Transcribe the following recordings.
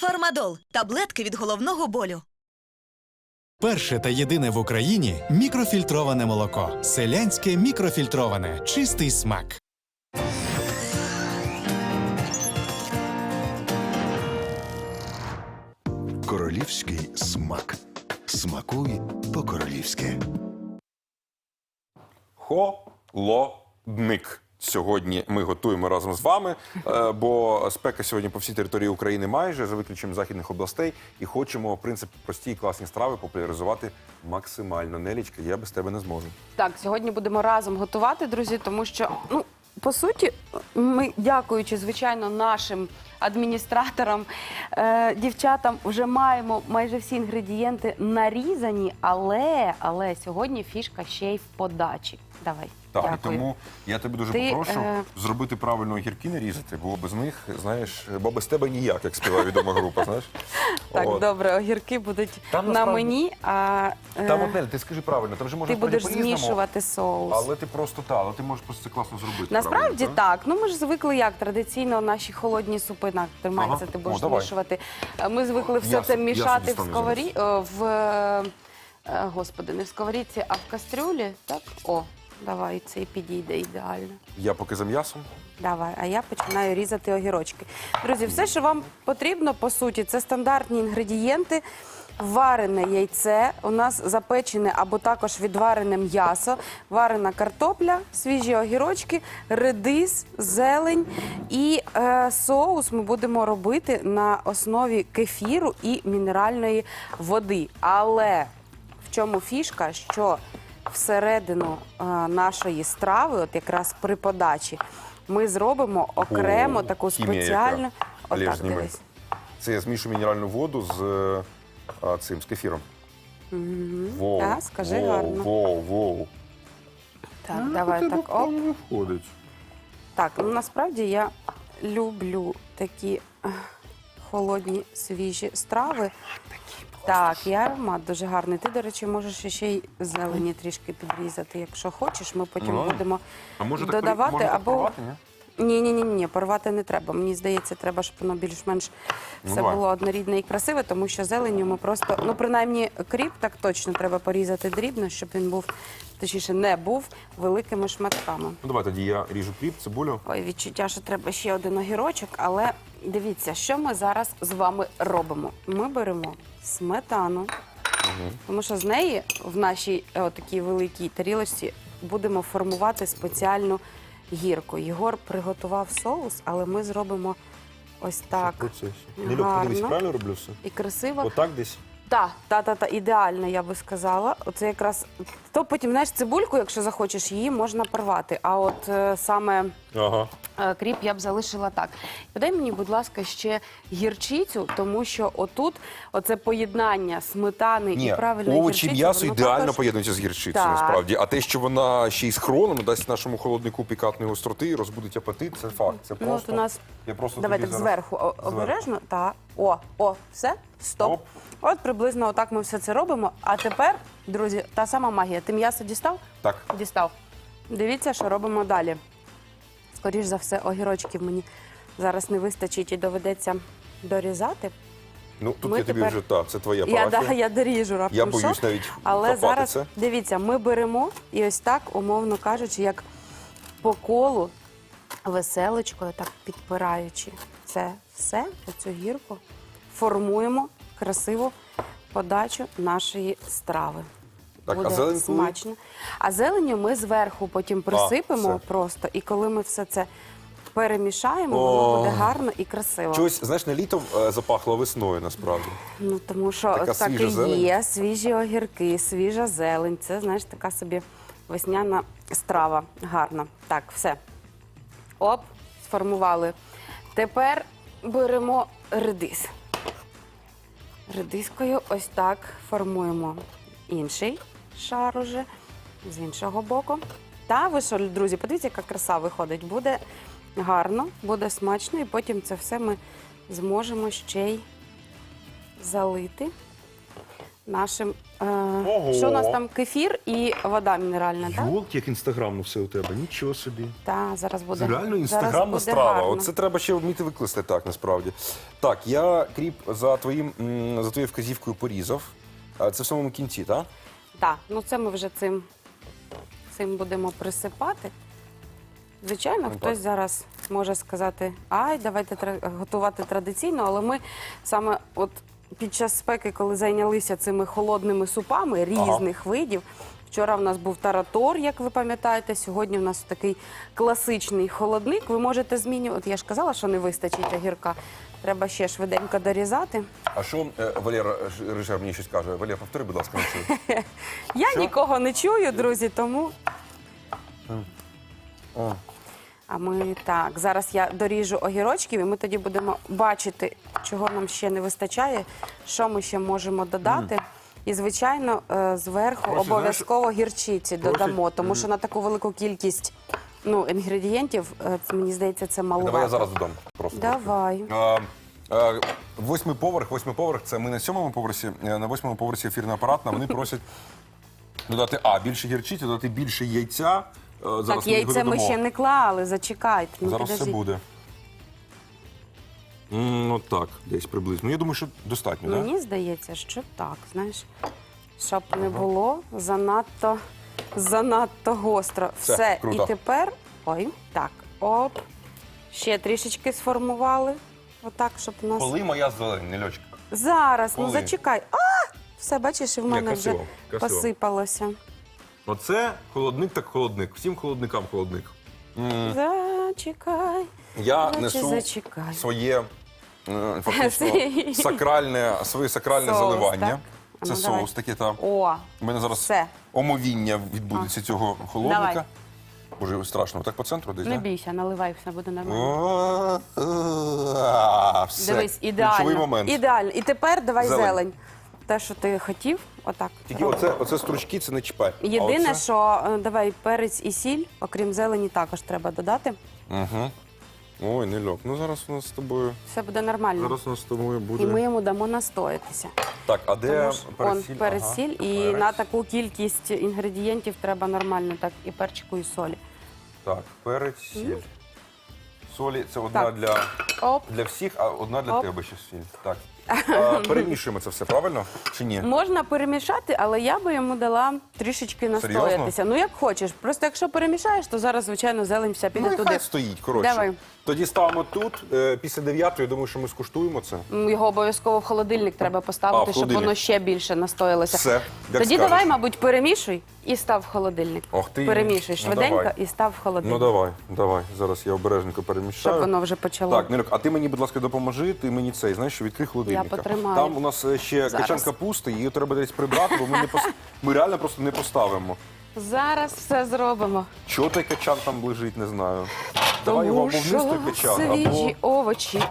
Фармадол таблетки від головного болю. Перше та єдине в Україні мікрофільтроване молоко. Селянське мікрофільтроване. Чистий смак. Королівський смак. Смакуй по-королівськи. Холодник. Сьогодні ми готуємо разом з вами, е, бо спека сьогодні по всій території України майже за виключенням західних областей, і хочемо в принципі прості і класні страви популяризувати максимально. Нелічка, я без тебе не зможу. Так, сьогодні будемо разом готувати, друзі, тому що, ну, по суті, ми, дякуючи, звичайно, нашим адміністраторам, е, дівчатам, вже маємо майже всі інгредієнти нарізані, але, але сьогодні фішка ще й в подачі. Давай. Так, і дякую. тому я тебе дуже Ти, попрошу е, зробити правильно огірки нарізати, бо без них, знаєш, бо без тебе ніяк, як співає відома група. Знаєш? Так, От. добре, огірки будуть Там на насправді- мені, а е, Там от, ти скажи правильно, там же можна ти будеш по-різному, змішувати соус. Але ти просто та, але ти можеш просто це класно зробити. Насправді правильно, так. Ну ми ж звикли як традиційно наші холодні супи на тримається, Ага. ти будеш О, змішувати. Е, Ми звикли все це мішати в сковорі е, в е, господи, не в сковорідці, а в кастрюлі. Так, о, давай цей підійде ідеально. Я поки за м'ясом. Давай, а я починаю різати огірочки. Друзі, все, що вам потрібно, по суті, це стандартні інгредієнти. Варене яйце, у нас запечене або також відварене м'ясо, варена картопля, свіжі огірочки, редис, зелень і е, соус ми будемо робити на основі кефіру і мінеральної води. Але в чому фішка, що всередину е, нашої страви, от якраз при подачі, ми зробимо окремо О, таку хімія спеціальну. Олеж, Отак, зніми. дивись. Це я змішую мінеральну воду з е, а, цим з кефіром. Воу, Так, скажи воу, гарно. Воу, воу. Так, давай так. Оп. виходить. Так, ну насправді я люблю такі ех, холодні свіжі страви. Так, і аромат дуже гарний. Ти, до речі, можеш ще й зелені трішки підрізати, якщо хочеш. Ми потім Ну, будемо А може так додавати можна так або порвати, ні? Ні, ні, ні, ні, порвати не треба. Мені здається, треба, щоб воно більш-менш Ну, все було однорідне і красиве, тому що зеленню ми просто, ну принаймні, кріп так точно треба порізати дрібно, щоб він був, точніше, не був великими шматками. Ну давай тоді я ріжу кріп, цибулю. Ой, відчуття, що треба ще один огірочок, але дивіться, що ми зараз з вами робимо. Ми беремо сметану, тому що з неї в нашій е, отакій великій тарілочці будемо формувати спеціальну гірку. Єгор приготував соус, але ми зробимо ось так. Нельок, подивись, правильно роблю все? І красиво. Отак десь. Так, та, та, та, ідеально, я би сказала. Оце якраз то потім, знаєш, цибульку, якщо захочеш, її можна порвати. А от е, саме Ага. Е, Кріп я б залишила так. Подай мені, будь ласка, ще гірчицю, тому що отут оце поєднання сметани Ні, і правильної овочі і гірчиці, м'ясо воно ідеально також- поєднуються з гірчицею, Так. насправді. А те, що вона ще й з хроном дасть нашому холоднику пікантної гостроти і розбудить апетит, це факт. Це Ну, просто. у нас Я просто давай тобі так зараз- зверху о- обережно. Та о, о, все, стоп. Оп. От приблизно отак ми все це робимо. А тепер, друзі, та сама магія. Ти м'ясо дістав? Так. Дістав. Дивіться, що робимо далі. Скоріш за все, огірочків мені зараз не вистачить і доведеться дорізати. Ну тут Ми я тобі тепер- вже так, це твоя Я, да, я доріжу раптом. Я боюсь що. навіть Але зараз, це. дивіться, ми беремо і ось так, умовно кажучи, як по колу, веселочкою, так підпираючи це все, оцю гірку, формуємо красиву подачу нашої страви. Так, а Буде зелень смачно. А зеленю ми зверху потім присипемо все. просто, і коли ми все це перемішаємо, О. воно буде гарно і красиво. Чогось, знаєш, не літом е, запахло весною насправді. Ну тому що Така так свіжа і зелень. є, свіжі огірки, свіжа зелень. Це знаєш така собі весняна страва. Гарна. Так, все. Оп, сформували. Тепер беремо редис. Редискою ось так формуємо інший шар уже з іншого боку. Та ви що, друзі, подивіться, яка краса виходить. Буде гарно, буде смачно, і потім це все ми зможемо ще й залити нашим. Е, Ого. що у нас там кефір і вода мінеральна, так? Йолки, як інстаграмно все у тебе, нічого собі. Так, зараз буде. Реально зараз інстаграмна буде страва. гарно. Оце треба ще вміти викласти так, насправді. Так, я кріп за твоїм м, за твоєю вказівкою порізав. А Це в самому кінці, так? Так, ну це ми вже цим, цим будемо присипати. Звичайно, Ну, хтось зараз може сказати, ай, давайте тра- готувати традиційно, але ми саме от під час спеки, коли зайнялися цими холодними супами різних видів. Вчора в нас був таратор, як ви пам'ятаєте. Сьогодні в нас такий класичний холодник. Ви можете змінювати. От я ж казала, що не вистачить огірка. Треба ще швиденько дорізати. А що е, Валера Ж- Рижер мені щось каже? Валер, повтори, будь ласка, на це. Я Що? нікого не чую, друзі, тому. О. А ми так, зараз я доріжу огірочків, і ми тоді будемо бачити, чого нам ще не вистачає, що ми ще можемо додати. І, звичайно, е, зверху Просить, обов'язково гірчиці додамо, тому що на таку велику кількість ну, інгредієнтів, е, це, мені здається, це маловато. Давай я зараз додам. Просто. Давай. А, а, Восьмий поверх, восьмий поверх це ми на сьомому поверсі. е, На восьмому поверсі ефірний апаратна. Вони просять додати а більше гірчиці, додати більше яйця. Е, Зараз Так, ми яйце ми додамо. ще не клали, зачекайте. Ну, Зараз все підождіть. буде. М, Ну так, десь приблизно. Я думаю, що достатньо, так? Мені здається, що так, знаєш, щоб не було занадто, занадто гостро. Все, Все, круто. і тепер. Ой, так, оп. Ще трішечки сформували. Отак, щоб у нас. Коли моя зелень, Нельочка? Зараз, ну Коли? зачекай. А! Все, бачиш, і в Ні, мене вже красиво. посипалося. Оце холодник так холодник. Всім холодникам холодник. М, Зачекай. Я Значить, несу зачекай. своє е, фактично Свій. сакральне, своє сакральне Соус, заливання. так? Це ну, давай. соус таке там. О, У мене зараз Все. омовіння відбудеться цього холодника. Давай. Боже, страшно. Так по центру десь, не так? бійся, наливай, все буде нормально. А, Все. Дивись, Ключовий ідеально. момент. Ідеально. І тепер давай Зелень. зелень. Те, що ти хотів, отак. Тільки оце, оце стручки, це не чіпай. Єдине, що е, давай перець і сіль, окрім зелені, також треба додати. Угу. Ой, Нельок, ну зараз у нас з тобою. Все буде нормально. Зараз у нас з тобою буде. І ми йому дамо настоятися. Так, а де Тому ж, он, пересіль? Ага, і перець. на таку кількість інгредієнтів треба нормально, так, і перчику, і солі. Так, перець, сіль. Солі це одна Так. для, Оп. для всіх, а одна для Оп. тебе ще сіль. Так. Перемішуємо це все, правильно? Чи ні? Можна перемішати, але я би йому дала трішечки настоятися. Ну, як хочеш. Просто якщо перемішаєш, то зараз, звичайно, зелень вся піде Ну, і туди. хай стоїть, коротше. Давай. Тоді ставимо тут. Е, Після дев'ятої, я думаю, що ми скуштуємо це. М, Його обов'язково в холодильник треба А, поставити, щоб холодильник. воно ще більше настоялося. Все, як Тоді скажеш. давай, мабуть, перемішуй і став в холодильник. Ох ти. Перемішуй Ну, швиденько давай. і став в холодильник. Ну давай, давай. Зараз я обережненько перемішаю. Щоб воно вже почало. Так, Нелюк, а ти мені, будь ласка, допоможи, ти мені цей, знаєш, що відкрий холодильника. потримаю. Там у нас е, ще Зараз. качан капусти, її треба десь прибрати, бо ми не пос... ми реально просто не поставимо. Зараз все зробимо. Чого той качан там лежить, не знаю. Давай його або Тому вниз той качан, або свіжі овочі.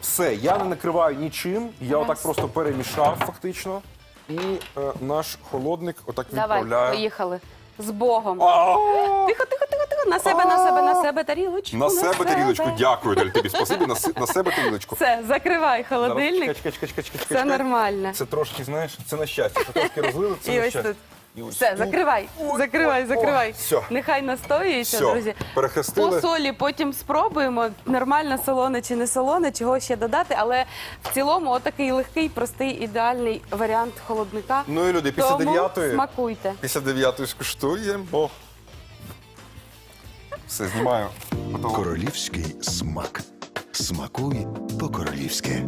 все. Я не накриваю нічим. Я отак просто перемішав фактично. І е, наш холодник отак Давай, відправляє. поїхали. З Богом. А! Тихо, тихо. На себе, на себе, на себе тарілочку. На себе тарілочку. Дякую, Даль, тобі. Спасибі, на, себе тарілочку. Все, закривай Зараз, холодильник. чекай, чекай, чекай, чекай, Все чекай. нормально. Це трошки, знаєш, це на щастя. Це трошки розлили, це І на ось щастя. тут. І ось Все, тут. закривай, закривай, закривай. Все. Нехай настоюється, Все, друзі. перехрестили. По солі потім спробуємо, нормально солоне чи не солоне, чого ще додати. Але в цілому отакий легкий, простий, ідеальний варіант холодника. Ну і люди, після Тому дев'ятої. смакуйте. Після дев'ятої скуштуємо. Все, знімаю. Готово. Королівський смак. Смакуй по-королівськи.